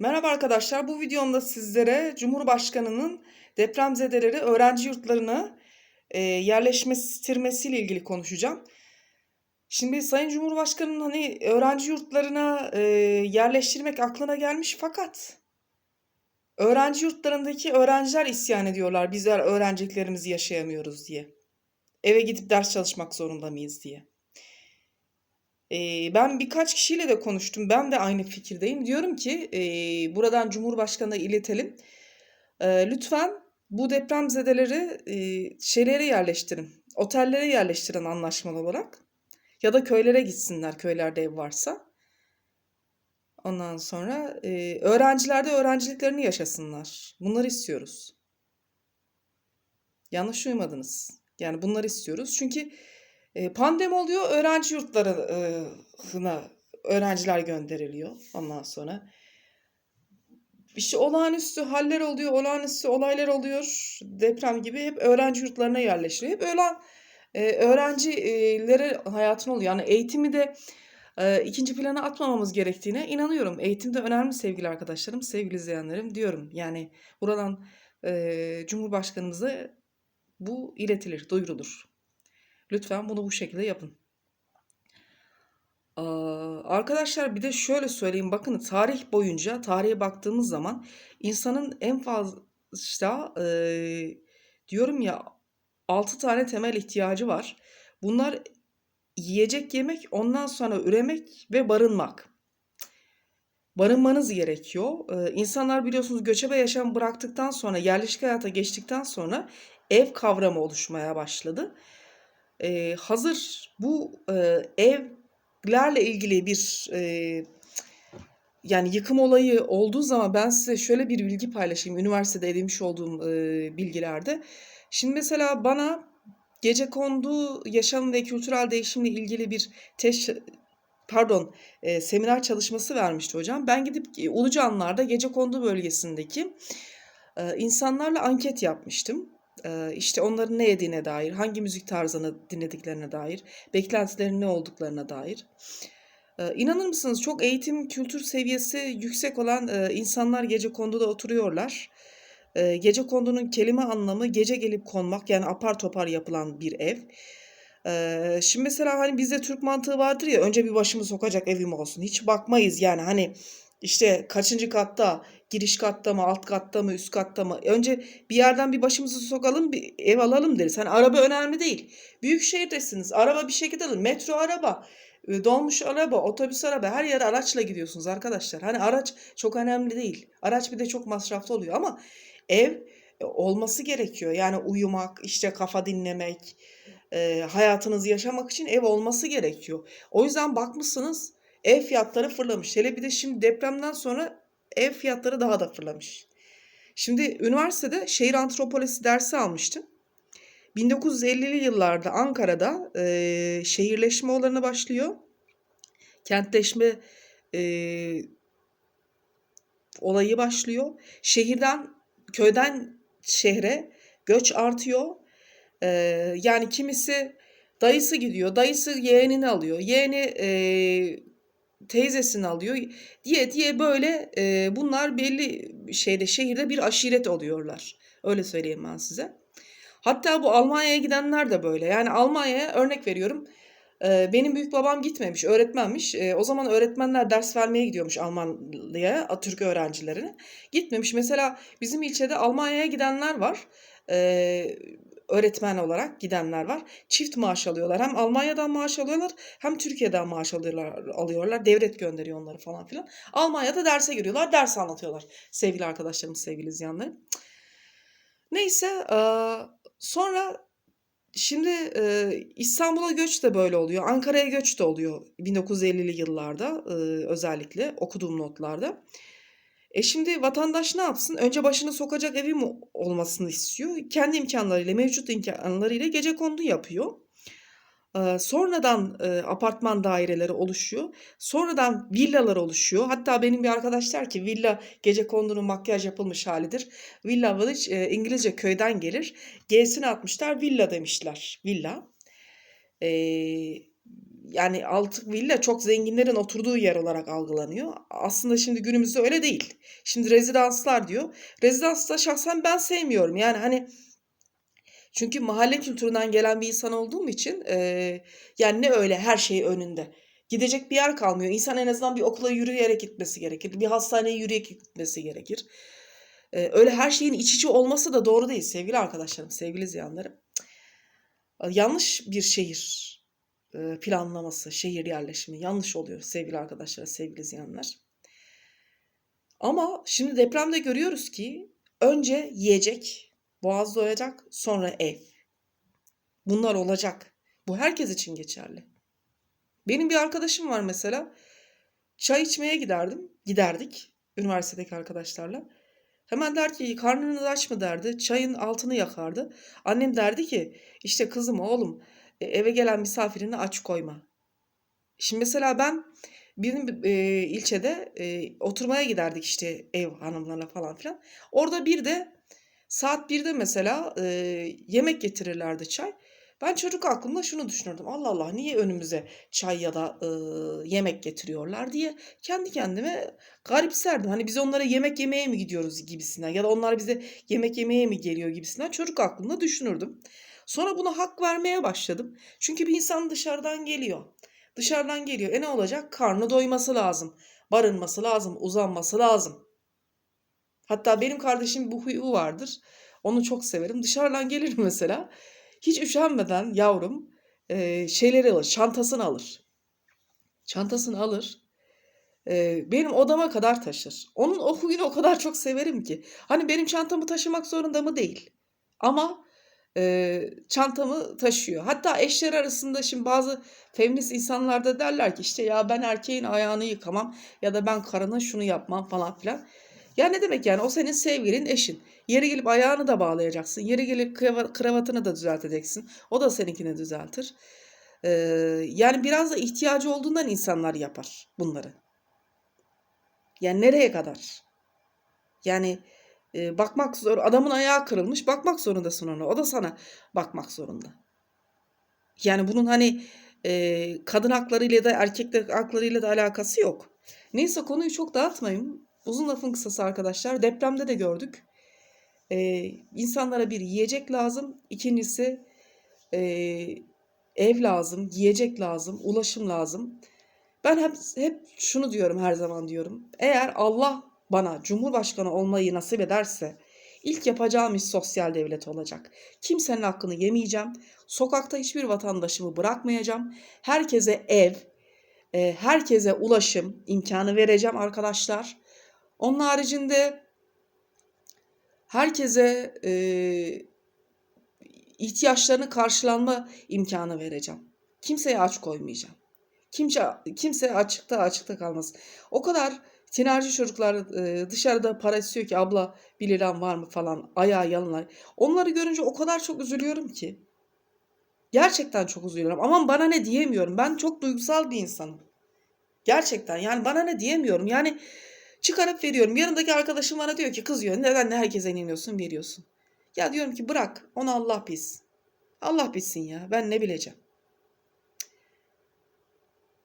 Merhaba arkadaşlar. Bu videomda sizlere Cumhurbaşkanı'nın depremzedeleri öğrenci yurtlarına e, yerleştirmesiyle ilgili konuşacağım. Şimdi Sayın Cumhurbaşkanı'nın hani öğrenci yurtlarına e, yerleştirmek aklına gelmiş fakat öğrenci yurtlarındaki öğrenciler isyan ediyorlar. Bizler öğrenciliklerimizi yaşayamıyoruz diye. Eve gidip ders çalışmak zorunda mıyız diye. Eee, ben birkaç kişiyle de konuştum. Ben de aynı fikirdeyim. Diyorum ki eee, buradan Cumhurbaşkanı'na iletelim. Eee, lütfen bu depremzedeleri eee, şeylere yerleştirin. Otellere yerleştirin anlaşmalı olarak. Ya da köylere gitsinler köylerde ev varsa. Ondan sonra eee öğrenciler de öğrenciliklerini yaşasınlar. Bunları istiyoruz. Yanlış duymadınız. Yani bunları istiyoruz. Çünkü e, pandemi oluyor, öğrenci yurtlarına öğrenciler gönderiliyor ondan sonra. İşte olağanüstü haller oluyor, olağanüstü olaylar oluyor. Deprem gibi hep öğrenci yurtlarına yerleşiyor. Hep öğlen öğrencilere hayatın oluyor. Yani eğitimi de ikinci plana atmamamız gerektiğine inanıyorum. Eğitim de önemli sevgili arkadaşlarım, sevgili izleyenlerim diyorum. Yani buradan e, Cumhurbaşkanımıza bu iletilir, duyurulur. Lütfen bunu bu şekilde yapın. Aa, arkadaşlar bir de şöyle söyleyeyim bakın tarih boyunca tarihe baktığımız zaman insanın en fazla e, diyorum ya 6 tane temel ihtiyacı var. Bunlar yiyecek yemek ondan sonra üremek ve barınmak. Barınmanız gerekiyor. Ee, insanlar biliyorsunuz göçebe yaşam bıraktıktan sonra yerleşik hayata geçtikten sonra ev kavramı oluşmaya başladı. Ee, hazır bu e, evlerle ilgili bir e, yani yıkım olayı olduğu zaman ben size şöyle bir bilgi paylaşayım. Üniversitede edinmiş olduğum e, bilgilerde. Şimdi mesela bana gece kondu yaşam ve kültürel değişimle ilgili bir teş pardon e, seminer çalışması vermişti hocam. Ben gidip e, Ulucanlar'da gece kondu bölgesindeki e, insanlarla anket yapmıştım. İşte onların ne yediğine dair, hangi müzik tarzını dinlediklerine dair, beklentilerinin ne olduklarına dair. İnanır mısınız çok eğitim, kültür seviyesi yüksek olan insanlar gece konduda oturuyorlar. Gece kondunun kelime anlamı gece gelip konmak yani apar topar yapılan bir ev. Şimdi mesela hani bizde Türk mantığı vardır ya önce bir başımı sokacak evim olsun. Hiç bakmayız yani hani işte kaçıncı katta, giriş katta mı, alt katta mı, üst katta mı? Önce bir yerden bir başımızı sokalım, bir ev alalım deriz. Hani araba önemli değil. Büyük şehirdesiniz. Araba bir şekilde alın. Metro araba, e, dolmuş araba, otobüs araba. Her yere araçla gidiyorsunuz arkadaşlar. Hani araç çok önemli değil. Araç bir de çok masraflı oluyor ama ev e, olması gerekiyor. Yani uyumak, işte kafa dinlemek, e, hayatınızı yaşamak için ev olması gerekiyor. O yüzden bakmışsınız ev fiyatları fırlamış. Hele bir de şimdi depremden sonra ev fiyatları daha da fırlamış. Şimdi üniversitede şehir antropolojisi dersi almıştım. 1950'li yıllarda Ankara'da e, şehirleşme olanı başlıyor. Kentleşme e, olayı başlıyor. Şehirden, köyden şehre göç artıyor. E, yani kimisi dayısı gidiyor, dayısı yeğenini alıyor, yeğeni e, teyzesini alıyor diye diye böyle e, bunlar belli şeyde şehirde bir aşiret oluyorlar. Öyle söyleyeyim ben size. Hatta bu Almanya'ya gidenler de böyle. Yani Almanya'ya örnek veriyorum. e, benim büyük babam gitmemiş, öğretmenmiş. E, o zaman öğretmenler ders vermeye gidiyormuş Almanya'ya, Türk öğrencilerine. Gitmemiş. Mesela bizim ilçede Almanya'ya gidenler var. E, öğretmen olarak gidenler var. Çift maaş alıyorlar. Hem Almanya'dan maaş alıyorlar hem Türkiye'den maaş alıyorlar. alıyorlar. Devlet gönderiyor onları falan filan. Almanya'da derse giriyorlar. Ders anlatıyorlar. Sevgili arkadaşlarım, sevgili izleyenlerim. Neyse sonra şimdi İstanbul'a göç de böyle oluyor. Ankara'ya göç de oluyor 1950'li yıllarda özellikle okuduğum notlarda. E şimdi vatandaş ne yapsın? Önce başını sokacak evi mi olmasını istiyor. Kendi imkanlarıyla, mevcut imkanlarıyla gece kondu yapıyor. Ee, sonradan e, apartman daireleri oluşuyor. Sonradan villalar oluşuyor. Hatta benim bir arkadaş der ki villa gece kondunun makyaj yapılmış halidir. Villa village e, İngilizce köyden gelir. G'sini atmışlar villa demişler. Villa. Ee, yani altı villa çok zenginlerin oturduğu yer olarak algılanıyor. Aslında şimdi günümüzde öyle değil. Şimdi rezidanslar diyor. Rezidansta şahsen ben sevmiyorum. Yani hani çünkü mahalle kültüründen gelen bir insan olduğum için eee, yani ne öyle her şey önünde. Gidecek bir yer kalmıyor. İnsan en azından bir okula yürüyerek gitmesi gerekir. Bir hastaneye yürüyerek gitmesi gerekir. Eee, öyle her şeyin iç içe olması da doğru değil sevgili arkadaşlarım, sevgili ziyanlarım. Yanlış bir şehir planlaması, şehir yerleşimi yanlış oluyor sevgili arkadaşlar, sevgili ziyanlar. Ama şimdi depremde görüyoruz ki önce yiyecek, boğaz doyacak, sonra ev. Bunlar olacak. Bu herkes için geçerli. Benim bir arkadaşım var mesela. Çay içmeye giderdim, giderdik üniversitedeki arkadaşlarla. Hemen der ki karnınız aç mı derdi. Çayın altını yakardı. Annem derdi ki işte kızım oğlum eve gelen misafirini aç koyma. Şimdi mesela ben bizim e, ilçede e, oturmaya giderdik işte ev hanımlarla falan filan. Orada bir de saat 1'de mesela e, yemek getirirlerdi çay. Ben çocuk aklımda şunu düşünürdüm. Allah Allah niye önümüze çay ya da e, yemek getiriyorlar diye kendi kendime garipserdim. Hani biz onlara yemek yemeye mi gidiyoruz gibisinden ya da onlar bize yemek yemeye mi geliyor gibisinden çocuk aklımda düşünürdüm. Sonra buna hak vermeye başladım. Çünkü bir insan dışarıdan geliyor. Dışarıdan geliyor. E ne olacak? Karnı doyması lazım. Barınması lazım. Uzanması lazım. Hatta benim kardeşim bu huyu vardır. Onu çok severim. Dışarıdan gelir mesela. Hiç üşenmeden yavrum e, şeyleri alır. Çantasını alır. Çantasını alır. e, benim odama kadar taşır. Onun o huyunu o kadar çok severim ki. Hani benim çantamı taşımak zorunda mı? Değil. Ama e, çantamı taşıyor. Hatta eşler arasında şimdi bazı feminist insanlar da derler ki işte ya ben erkeğin ayağını yıkamam ya da ben karına şunu yapmam falan filan. Ya ne demek yani o senin sevgilin eşin. Yeri gelip ayağını da bağlayacaksın. Yeri gelip krava- kravatını da düzelteceksin. O da seninkini düzeltir. Ee, yani biraz da ihtiyacı olduğundan insanlar yapar bunları. Yani nereye kadar? Yani e, bakmak zor. Adamın ayağı kırılmış. Bakmak zorundasın ona. O da sana bakmak zorunda. Yani bunun hani e, kadın haklarıyla da erkek haklarıyla da alakası yok. Neyse konuyu çok dağıtmayayım. Uzun lafın kısası arkadaşlar. Depremde de gördük. E, insanlara bir yiyecek lazım. İkincisi e, ev lazım, yiyecek lazım, ulaşım lazım. Ben hep, hep şunu diyorum her zaman diyorum. Eğer Allah bana Cumhurbaşkanı olmayı nasip ederse ilk yapacağım iş sosyal devlet olacak. Kimsenin hakkını yemeyeceğim. Sokakta hiçbir vatandaşımı bırakmayacağım. Herkese ev, e, herkese ulaşım imkanı vereceğim arkadaşlar. Onun haricinde herkese e, ihtiyaçlarını karşılanma imkanı vereceğim. Kimseye aç koymayacağım. Kimse kimse açıkta açıkta kalmasın. O kadar tinerci çocuklar e, dışarıda para istiyor ki abla 1 liram var mı falan ayağı yalınlar. Onları görünce o kadar çok üzülüyorum ki. Gerçekten çok üzülüyorum. Aman bana ne diyemiyorum. Ben çok duygusal bir insanım. Gerçekten yani bana ne diyemiyorum. Yani çıkarıp veriyorum. Yanımdaki arkadaşım bana diyor ki kız diyor neden herkese inanıyorsun veriyorsun. Ya diyorum ki bırak onu Allah bilsin. Allah bilsin ya ben ne bileceğim.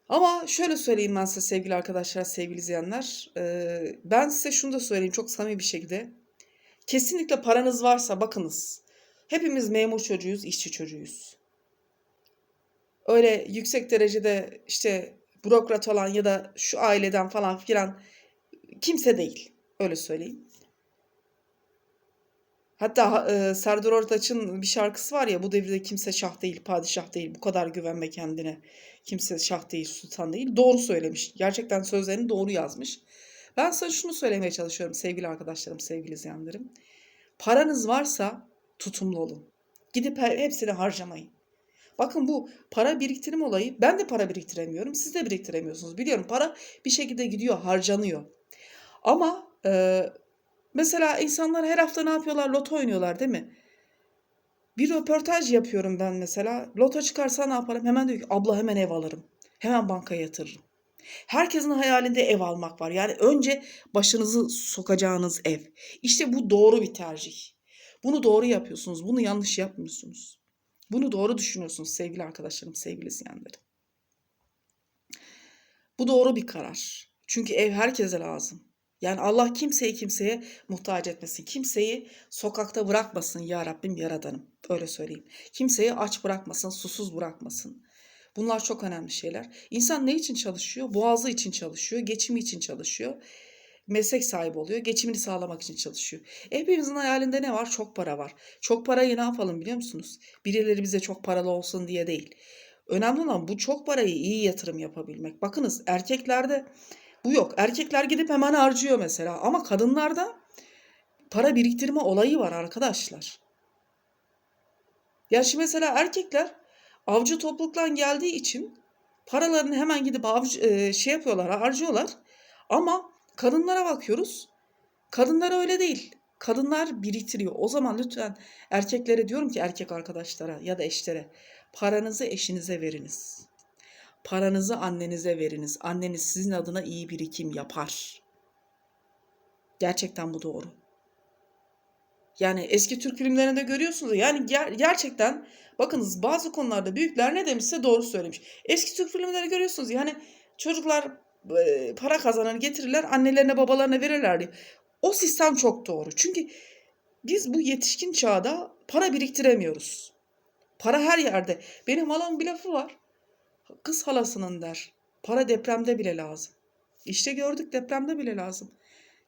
Ama şöyle söyleyeyim ben size sevgili arkadaşlar, sevgili izleyenler. Ee, ben size şunu da söyleyeyim çok samimi bir şekilde. Kesinlikle paranız varsa bakınız. Hepimiz memur çocuğuyuz, işçi çocuğuyuz. Öyle yüksek derecede işte bürokrat olan ya da şu aileden falan filan kimse değil. Öyle söyleyeyim. Hatta e, Serdar Ortaç'ın bir şarkısı var ya bu devirde kimse şah değil, padişah değil. Bu kadar güvenme kendine. Kimse şah değil, sultan değil. Doğru söylemiş. Gerçekten sözlerini doğru yazmış. Ben size şunu söylemeye çalışıyorum sevgili arkadaşlarım, sevgili izleyenlerim. Paranız varsa tutumlu olun. Gidip hepsini harcamayın. Bakın bu para biriktirim olayı ben de para biriktiremiyorum. Siz de biriktiremiyorsunuz. Biliyorum para bir şekilde gidiyor, harcanıyor. Ama e, mesela insanlar her hafta ne yapıyorlar? Loto oynuyorlar değil mi? Bir röportaj yapıyorum ben mesela. Loto çıkarsa ne yaparım? Hemen diyor ki abla hemen ev alırım. Hemen bankaya yatırırım. Herkesin hayalinde ev almak var. Yani önce başınızı sokacağınız ev. İşte bu doğru bir tercih. Bunu doğru yapıyorsunuz. Bunu yanlış yapmıyorsunuz. Bunu doğru düşünüyorsunuz sevgili arkadaşlarım, sevgili izleyenlerim. Bu doğru bir karar. Çünkü ev herkese lazım. Yani Allah kimseyi kimseye muhtaç etmesin. Kimseyi sokakta bırakmasın ya Rabbim yaradanım. Öyle söyleyeyim. Kimseyi aç bırakmasın, susuz bırakmasın. Bunlar çok önemli şeyler. İnsan ne için çalışıyor? Boğazı için çalışıyor, geçimi için çalışıyor. Meslek sahibi oluyor, geçimini sağlamak için çalışıyor. Hepimizin hayalinde ne var? Çok para var. Çok parayı ne yapalım biliyor musunuz? Birileri bize çok paralı olsun diye değil. Önemli olan bu çok parayı iyi yatırım yapabilmek. Bakınız erkeklerde bu yok. Erkekler gidip hemen harcıyor mesela ama kadınlarda para biriktirme olayı var arkadaşlar. Ya şimdi mesela erkekler avcı topluluktan geldiği için paralarını hemen gidip avcı, e, şey yapıyorlar, harcıyorlar. Ama kadınlara bakıyoruz. Kadınlar öyle değil. Kadınlar biriktiriyor. O zaman lütfen erkeklere diyorum ki erkek arkadaşlara ya da eşlere paranızı eşinize veriniz. Paranızı annenize veriniz. Anneniz sizin adına iyi birikim yapar. Gerçekten bu doğru. Yani eski Türk filmlerinde görüyorsunuz. Yani ger- gerçekten bakınız bazı konularda büyükler ne demişse doğru söylemiş. Eski Türk filmleri görüyorsunuz. Yani çocuklar e, para kazanır getirirler annelerine babalarına verirler diye. O sistem çok doğru. Çünkü biz bu yetişkin çağda para biriktiremiyoruz. Para her yerde. Benim halamın bir lafı var. Kız halasının der. Para depremde bile lazım. İşte gördük depremde bile lazım.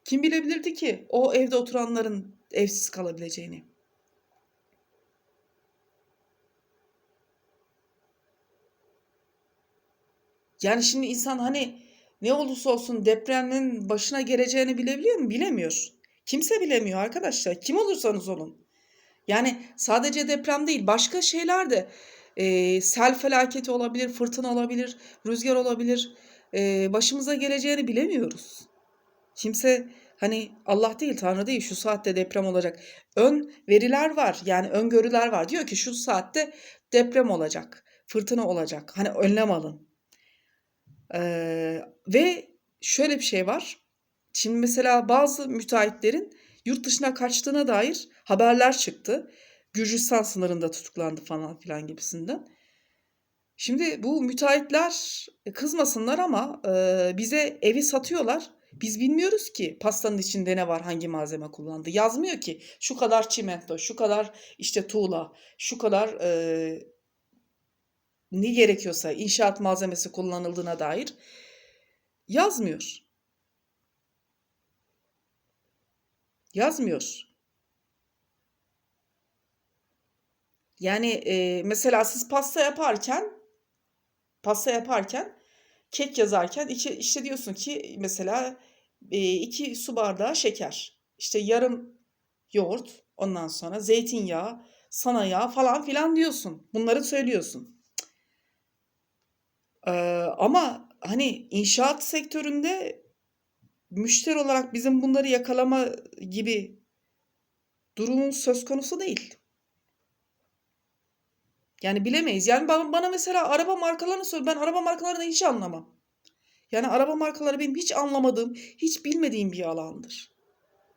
Kim bilebilirdi ki o evde oturanların evsiz kalabileceğini? Yani şimdi insan hani ne olursa olsun depremin başına geleceğini bilebiliyor mu? Bilemiyor. Kimse bilemiyor arkadaşlar. Kim olursanız olun. Yani sadece deprem değil, başka şeyler de e, sel felaketi olabilir, fırtına olabilir, rüzgar olabilir. E, başımıza geleceğini bilemiyoruz. Kimse hani Allah değil, Tanrı değil şu saatte deprem olacak. Ön veriler var, yani öngörüler var. Diyor ki şu saatte deprem olacak, fırtına olacak. Hani önlem alın. Ee, ve şöyle bir şey var. Şimdi mesela bazı müteahhitlerin yurt dışına kaçtığına dair haberler çıktı. Gürcistan sınırında tutuklandı falan filan gibisinden. Şimdi bu müteahhitler kızmasınlar ama e, bize evi satıyorlar. Biz bilmiyoruz ki pastanın içinde ne var, hangi malzeme kullandı. Yazmıyor ki şu kadar çimento, şu kadar işte tuğla, şu kadar e, ne gerekiyorsa inşaat malzemesi kullanıldığına dair yazmıyor. Yazmıyor. Yani e, mesela siz pasta yaparken pasta yaparken kek yazarken içi, işte diyorsun ki mesela e, iki su bardağı şeker işte yarım yoğurt ondan sonra zeytinyağı sana yağ falan filan diyorsun. Bunları söylüyorsun. Ee, ama hani inşaat sektöründe müşteri olarak bizim bunları yakalama gibi durumun söz konusu değil. Yani bilemeyiz. Yani bana, mesela araba markalarını sor. Ben araba markalarını hiç anlamam. Yani araba markaları benim hiç anlamadığım, hiç bilmediğim bir alandır.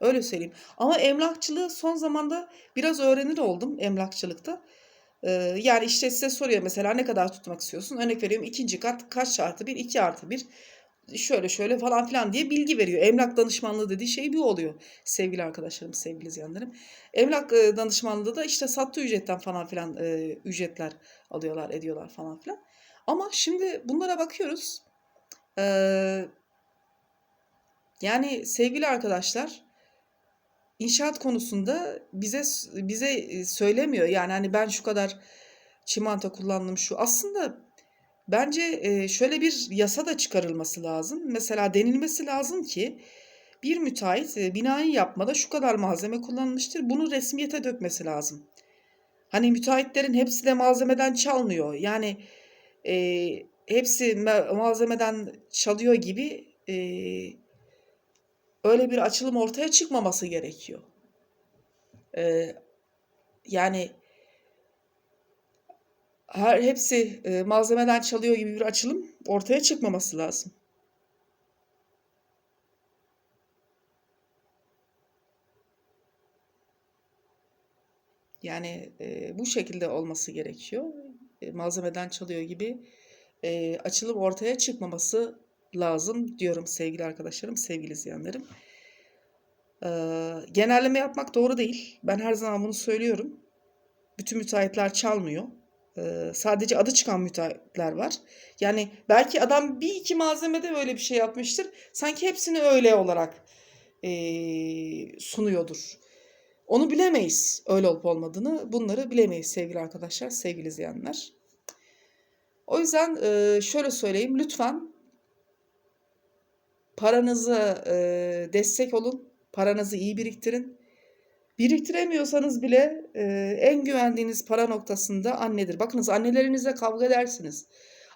Öyle söyleyeyim. Ama emlakçılığı son zamanda biraz öğrenir oldum emlakçılıkta. Ee, yani işte size soruyor mesela ne kadar tutmak istiyorsun? Örnek veriyorum ikinci kat kaç artı bir, iki artı bir şöyle şöyle falan filan diye bilgi veriyor. Emlak danışmanlığı dediği şey bu oluyor. Sevgili arkadaşlarım, sevgili izleyenlerim. Emlak danışmanlığı da işte sattığı ücretten falan filan e, ücretler alıyorlar, ediyorlar falan filan. Ama şimdi bunlara bakıyoruz. Ee, yani sevgili arkadaşlar inşaat konusunda bize bize söylemiyor. Yani hani ben şu kadar çimento kullandım şu. Aslında bence e, şöyle bir yasa da çıkarılması lazım. Mesela denilmesi lazım ki bir müteahhit e, binayı yapmada şu kadar malzeme kullanılmıştır. Bunu resmiyete dökmesi lazım. Hani müteahhitlerin hepsi de malzemeden çalmıyor. Yani e, hepsi malzemeden çalıyor gibi e, öyle bir açılım ortaya çıkmaması gerekiyor. Ee, yani her hepsi e, malzemeden çalıyor gibi bir açılım ortaya çıkmaması lazım. Yani e, bu şekilde olması gerekiyor. E, malzemeden çalıyor gibi e, açılım ortaya çıkmaması lazım diyorum sevgili arkadaşlarım, sevgili izleyenlerim. Ee, genelleme yapmak doğru değil. Ben her zaman bunu söylüyorum. Bütün müteahhitler çalmıyor. Ee, sadece adı çıkan müteahhitler var. Yani belki adam bir iki malzemede öyle bir şey yapmıştır. Sanki hepsini öyle olarak ee, sunuyordur. Onu bilemeyiz öyle olup olmadığını. Bunları bilemeyiz sevgili arkadaşlar, sevgili izleyenler. O yüzden e, şöyle söyleyeyim. Lütfen paranızı e, destek olun. Paranızı iyi biriktirin. Biriktiremiyorsanız bile e, en güvendiğiniz para noktasında annedir. Bakınız annelerinizle kavga edersiniz.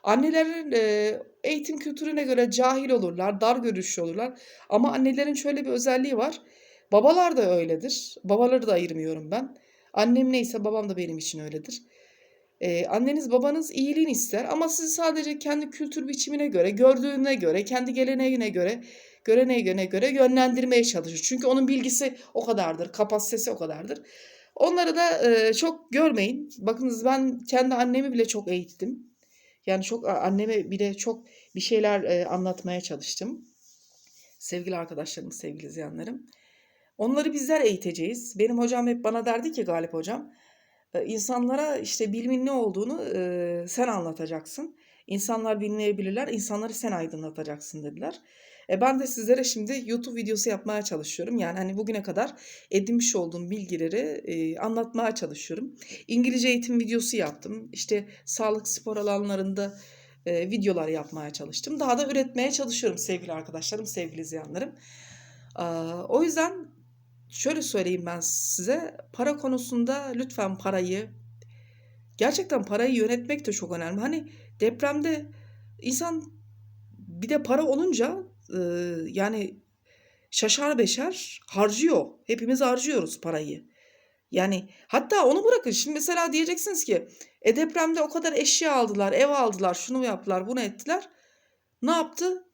Annelerin e, eğitim kültürüne göre cahil olurlar, dar görüşlü olurlar. Ama annelerin şöyle bir özelliği var. Babalar da öyledir. Babaları da ayırmıyorum ben. Annem neyse babam da benim için öyledir. Ee, anneniz babanız iyiliğini ister ama sizi sadece kendi kültür biçimine göre, gördüğüne göre, kendi geleneğine göre, göreneğine göre yönlendirmeye çalışır. Çünkü onun bilgisi o kadardır, kapasitesi o kadardır. Onları da e, çok görmeyin. Bakınız ben kendi annemi bile çok eğittim. Yani çok anneme bile çok bir şeyler e, anlatmaya çalıştım. Sevgili arkadaşlarım, sevgili izleyenlerim. Onları bizler eğiteceğiz. Benim hocam hep bana derdi ki Galip hocam, insanlara işte bilimin ne olduğunu e, sen anlatacaksın. İnsanlar bilmeyebilirler, insanları sen aydınlatacaksın dediler. E ben de sizlere şimdi YouTube videosu yapmaya çalışıyorum. Yani hani bugüne kadar edinmiş olduğum bilgileri e, anlatmaya çalışıyorum. İngilizce eğitim videosu yaptım. İşte sağlık spor alanlarında e, videolar yapmaya çalıştım. Daha da üretmeye çalışıyorum sevgili arkadaşlarım, sevgili izleyenlerim. E, o yüzden şöyle söyleyeyim ben size. Para konusunda lütfen parayı gerçekten parayı yönetmek de çok önemli. Hani depremde insan bir de para olunca e, yani şaşar beşer harcıyor. Hepimiz harcıyoruz parayı. Yani hatta onu bırakın. Şimdi mesela diyeceksiniz ki e depremde o kadar eşya aldılar, ev aldılar, şunu yaptılar, bunu ettiler. Ne yaptı?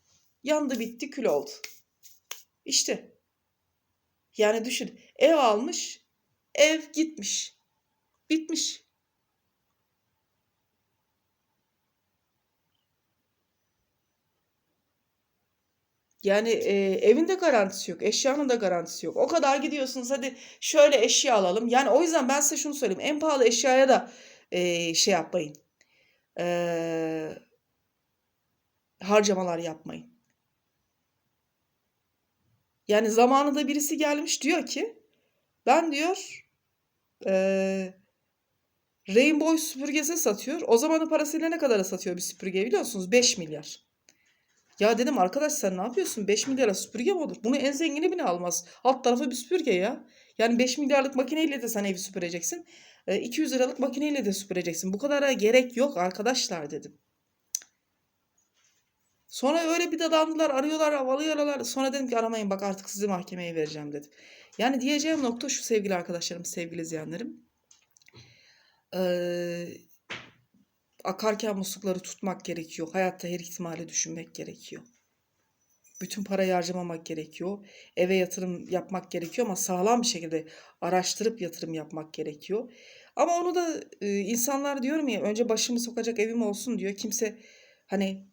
Yandı bitti kül oldu. İşte yani düşün ev almış, ev gitmiş. Bitmiş. Yani e, evin de garantisi yok, eşyanın da garantisi yok. O kadar gidiyorsunuz hadi şöyle eşya alalım. Yani o yüzden ben size şunu söyleyeyim. En pahalı eşyaya da e, şey yapmayın. E, harcamalar yapmayın. Yani zamanında birisi gelmiş diyor ki ben diyor e, Rainbow süpürgesi satıyor. O zamanın parasıyla ne kadara satıyor bir süpürge biliyor musunuz? 5 milyar. Ya dedim arkadaş sen ne yapıyorsun? 5 milyara süpürge mi olur? Bunu en zengini bile almaz. Alt tarafı bir süpürge ya. Yani 5 milyarlık makineyle de sen evi süpüreceksin. 200 liralık makineyle de süpüreceksin. Bu kadara gerek yok arkadaşlar dedim. Sonra öyle bir dadandılar, arıyorlar, avalıyorlar. Sonra dedim ki aramayın bak artık sizi mahkemeye vereceğim dedim. Yani diyeceğim nokta şu sevgili arkadaşlarım, sevgili izleyenlerim. Ee, akarken muslukları tutmak gerekiyor. Hayatta her ihtimali düşünmek gerekiyor. Bütün parayı harcamamak gerekiyor. Eve yatırım yapmak gerekiyor ama sağlam bir şekilde araştırıp yatırım yapmak gerekiyor. Ama onu da e, insanlar diyorum ya önce başımı sokacak evim olsun diyor. Kimse hani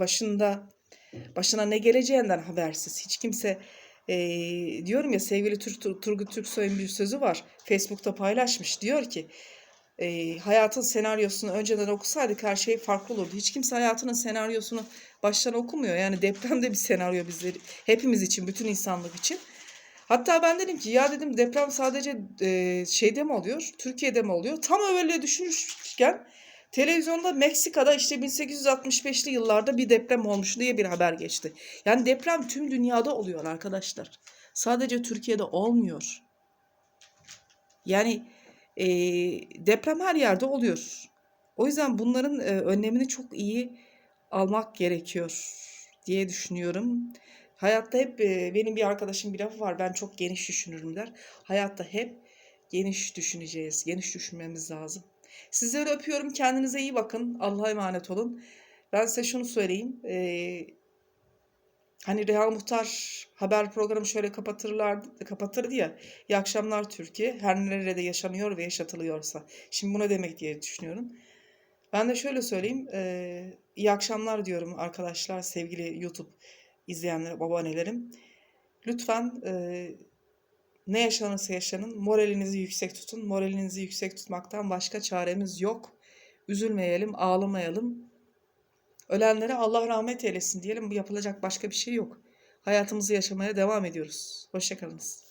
başında başına ne geleceğinden habersiz. Hiç kimse e, diyorum ya sevgili Tur Tur Turgut Türksoy'un bir sözü var. Facebook'ta paylaşmış. Diyor ki e, hayatın senaryosunu önceden okusaydık her şey farklı olurdu. Hiç kimse hayatının senaryosunu baştan okumuyor. Yani depremde bir senaryo bizleri hepimiz için, bütün insanlık için. Hatta ben dedim ki ya dedim deprem sadece e, şeyde mi oluyor? Türkiye'de mi oluyor? Tam öyle düşünürken televizyonda Meksika'da işte 1865'li yıllarda bir deprem olmuş diye bir haber geçti. Yani deprem tüm dünyada oluyor arkadaşlar. Sadece Türkiye'de olmuyor. Yani e, deprem her yerde oluyor. O yüzden bunların e, önlemini çok iyi almak gerekiyor diye düşünüyorum. Hayatta hep e, benim bir arkadaşım bir lafı var. Ben çok geniş düşünürüm der. Hayatta hep geniş düşüneceğiz. Geniş düşünmemiz lazım. Sizleri öpüyorum. Kendinize iyi bakın. Allah'a emanet olun. Ben size şunu söyleyeyim. Ee, hani Reha Muhtar haber programı şöyle kapatırlardı, kapatırdı ya. İyi akşamlar Türkiye. Her nerede yaşanıyor ve yaşatılıyorsa. Şimdi bu ne demek diye düşünüyorum. Ben de şöyle söyleyeyim. eee, iyi akşamlar diyorum arkadaşlar, sevgili YouTube izleyenler, abonelerim. Lütfen eee, ne yaşanırsa yaşanın moralinizi yüksek tutun. Moralinizi yüksek tutmaktan başka çaremiz yok. Üzülmeyelim, ağlamayalım. Ölenlere Allah rahmet eylesin diyelim. Bu yapılacak başka bir şey yok. Hayatımızı yaşamaya devam ediyoruz. Hoşça kalınız.